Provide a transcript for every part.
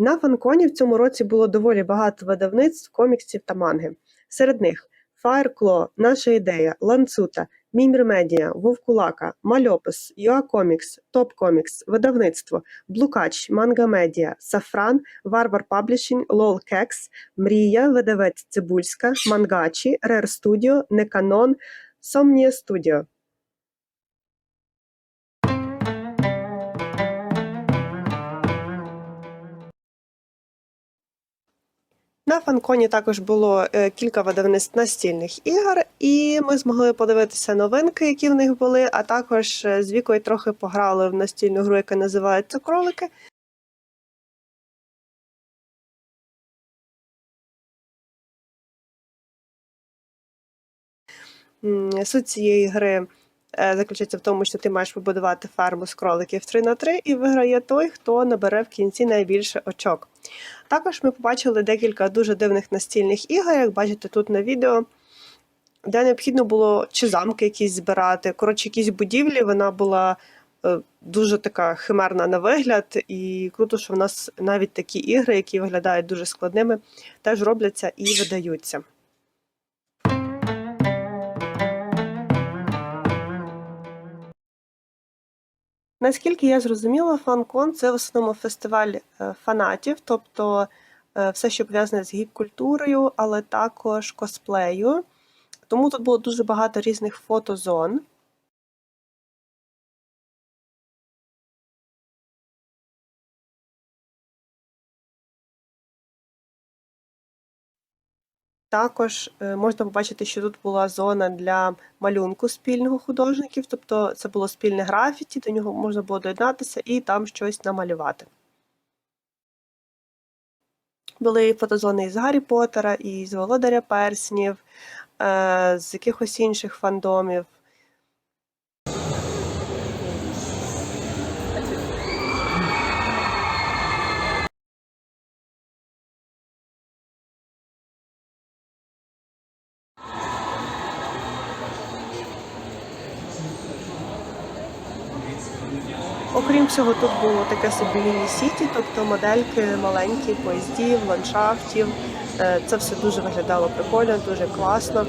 На фанконі в цьому році було доволі багато видавництв, коміксів та манги. Серед них Fireclaw, Наша ідея, Ланцута, Мімір Медіа, Вовкулака, Мальопис, Юа Комікс, Топ Комікс, Видавництво, Блукач, Манга Медіа, Сафран, Варвар Паблішінг, Лол Кекс, Мрія, Видавець Цибульська, Мангачі, Рер Студіо, Неканон, Сомнія Студіо. На фанконі також було е, кілька видавництв настільних ігор, і ми змогли подивитися новинки, які в них були, а також е, з вікою трохи пограли в настільну гру, яка називається Кролики. Суть цієї гри заключається в тому, що ти маєш побудувати ферму з кроликів 3 на 3 і виграє той, хто набере в кінці найбільше очок. Також ми побачили декілька дуже дивних настільних ігор, як бачите тут на відео, де необхідно було чи замки якісь збирати. Коротше, якісь будівлі, вона була е, дуже така химерна на вигляд, і круто, що в нас навіть такі ігри, які виглядають дуже складними, теж робляться і видаються. Наскільки я зрозуміла, фанкон це в основному фестиваль е, фанатів, тобто е, все, що пов'язане з гік-культурою, але також косплею. Тому тут було дуже багато різних фотозон. Також е, можна побачити, що тут була зона для малюнку спільного художників, тобто це було спільне графіті, до нього можна було доєднатися і там щось намалювати. Були фотозони із Гаррі Поттера, і з Володаря Перснів, е, з якихось інших фандомів. Окрім всього, тут було таке собі міні-сіті, тобто модельки маленькі, поїздів, ландшафтів. Е, Це все дуже виглядало прикольно, дуже класно.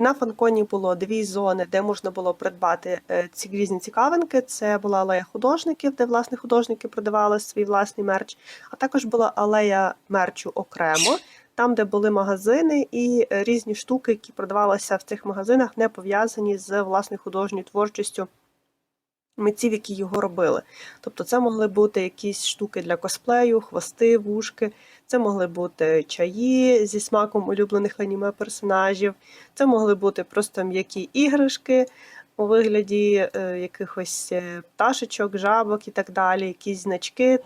На фанконі було дві зони, де можна було придбати е, ці різні цікавинки. Це була алея художників, де власне художники продавали свій власний мерч, а також була алея мерчу окремо, там, де були магазини і е, різні штуки, які продавалися в цих магазинах, не пов'язані з власною художньою творчістю митців, які його робили. Тобто це могли бути якісь штуки для косплею, хвости, вушки, це могли бути чаї зі смаком улюблених аніме персонажів, це могли бути просто м'які іграшки у вигляді е, якихось е, пташечок, жабок і так далі, якісь значки.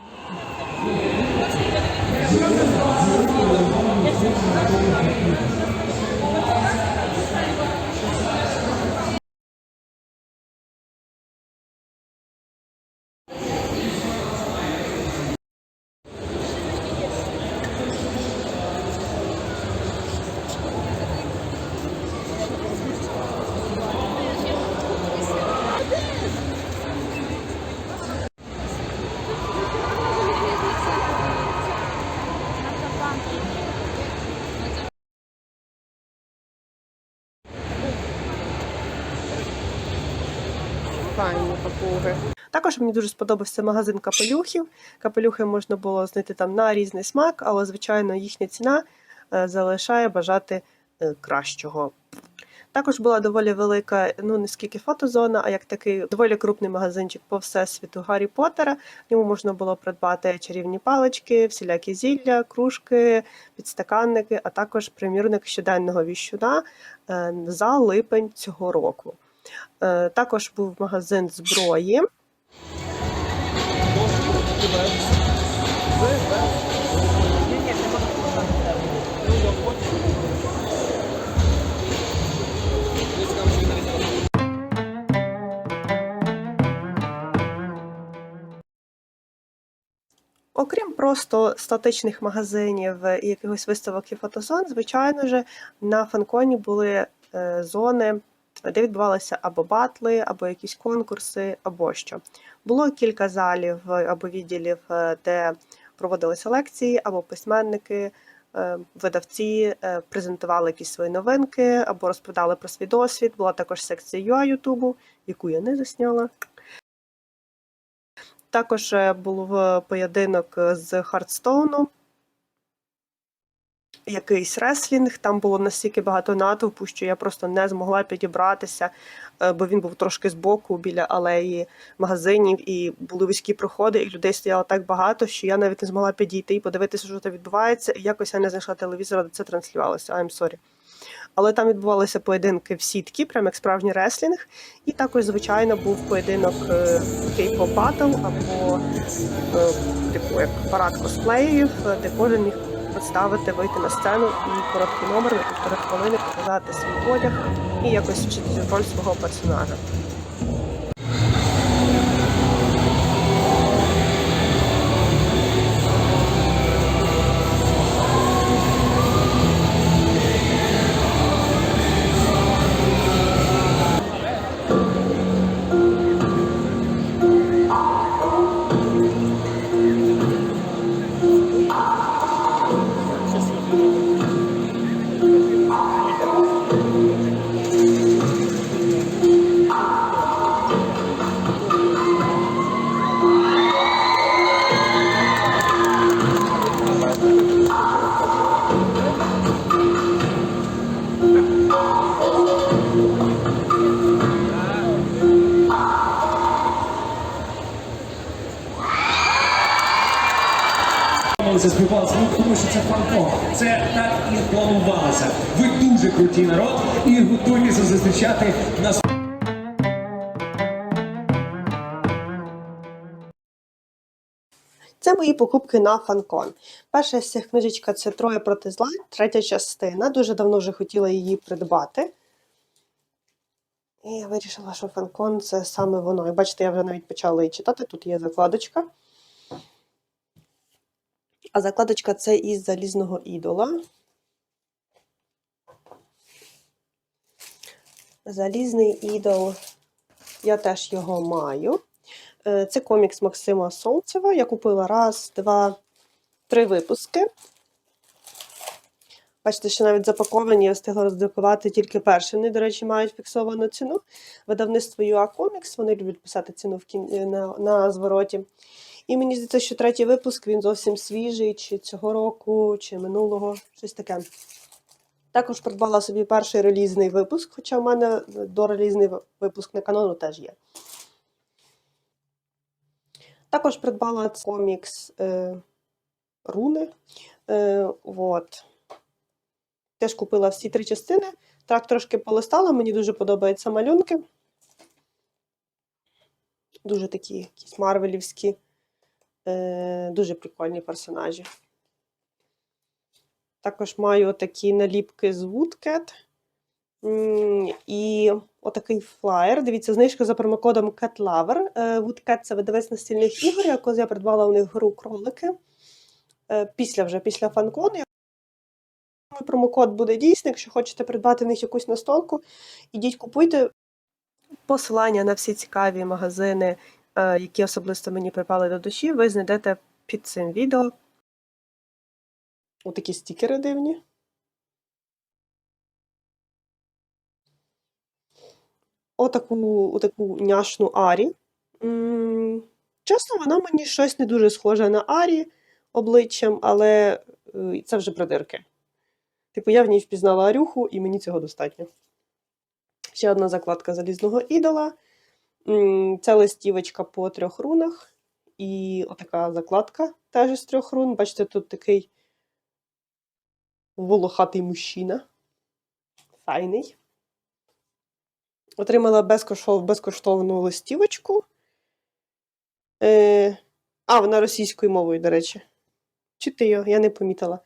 Файні папуги. Також мені дуже сподобався магазин капелюхів. Капелюхи можна було знайти там на різний смак, але, звичайно, їхня ціна е, залишає бажати е, кращого. Також була доволі велика, ну не скільки фотозона, а як такий доволі крупний магазинчик по всесвіту Гаррі Поттера. В ньому можна було придбати чарівні палички, всілякі зілля, кружки, підстаканники, а також примірник щоденного віщуна е, за липень цього року. Е, також був магазин зброї. Окрім просто статичних магазинів і якихось виставок і фотозон, звичайно ж, на фанконі були е, зони де відбувалися або батли, або якісь конкурси, або що. Було кілька залів або відділів, е, де проводилися лекції, або письменники, е, видавці е, презентували якісь свої новинки, або розповідали про свій досвід. Була також секція UA Ютубу, яку я не засняла. Також е, був е, поєдинок з Хардстоуну, якийсь реслінг. Там було настільки багато натовпу, що я просто не змогла підібратися, е, бо він був трошки збоку біля алеї магазинів, і були вузькі проходи, і людей стояло так багато, що я навіть не змогла підійти і подивитися, що там відбувається. І якось я не знайшла телевізора, де це транслювалося. I'm sorry. Але там відбувалися поєдинки в сітки, прямо як справжній реслінг. І також, звичайно, був поєдинок е, K-pop або е, типу як парад косплеїв, е, де кожен міг представити, вийти на сцену і короткий номер на півтори хвилини показати свій одяг і якось вчити роль свого персонажа. Це співалося, ну, тому що це фанком. Це так і планувалося. Ви дуже круті народ і готуєтеся зустрічати нас. Це мої покупки на фанкон. Перша з цих книжечка це Троє проти зла, третя частина. Дуже давно вже хотіла її придбати. І я вирішила, що фанкон це саме воно. І бачите, я вже навіть почала її читати. Тут є закладочка. А закладочка це із залізного ідола. Залізний ідол. Я теж його маю. Е, Це комікс Максима Солнцева. Я купила раз, два, три випуски. Бачите, що навіть запаковані я встигла роздрукувати тільки перші. Вони, до речі, мають фіксовану ціну. Видавництво UA Comics, вони люблять писати ціну в кін... на, на звороті. І мені здається, що третій випуск він зовсім свіжий, чи цього року, чи минулого, щось таке. Також придбала собі перший релізний випуск, хоча в мене дорелізний випуск на канону теж є. Також придбала комікс е, Руни. Е, от. Теж купила всі три частини. Так трошки полистала, мені дуже подобаються малюнки. Дуже такі якісь марвелівські, е, дуже прикольні персонажі. Також маю такі наліпки з Woodcat. І отакий флаєр. Дивіться, знижка за промокодом CatLover. Е, Woodcat – це видавець настільних ігор, яку я придбала у них гру кролики. Е, Після вже після фанкону. Промокод буде дійсний. Якщо хочете придбати в них якусь настолку, ідіть купуйте. Посилання на всі цікаві магазини, які особисто мені припали до душі, ви знайдете під цим відео. Отакі стікери дивні. Отаку, отаку няшну Арі. Чесно, вона мені щось не дуже схоже на Арі обличчям, але е, це вже придирки. Типу, я в ній впізнала Арюху, і мені цього достатньо. Ще одна закладка залізного ідола. Це листівочка по трьох рунах. І отака закладка теж із трьох рун. Бачите, тут такий волохатий мужчина. Файний. Отримала безкоштов- безкоштовну листівочку. Е, а, вона російською мовою, до речі. Чи ти його? Я не помітила.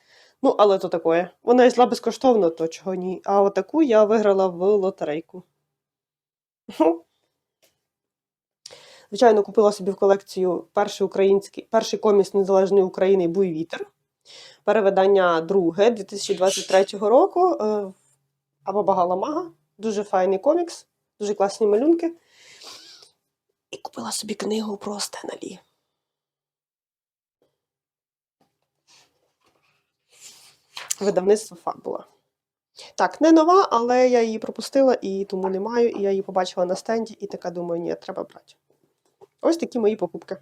Ну, але то таке. Вона йшла безкоштовно, то чого ні. А отаку я виграла в лотерейку. Звичайно, купила собі в колекцію перший український, перший комікс Незалежної України Буй вітер. Перевидання друге 2023 року. е, Або Багаламага. Дуже файний комікс, дуже класні малюнки. І купила собі книгу про Стена Лі. Видавництво Фабула. Так, не нова, але я її пропустила і тому не маю. І я її побачила на стенді, і така думаю, ні, треба брати. Ось такі мої покупки.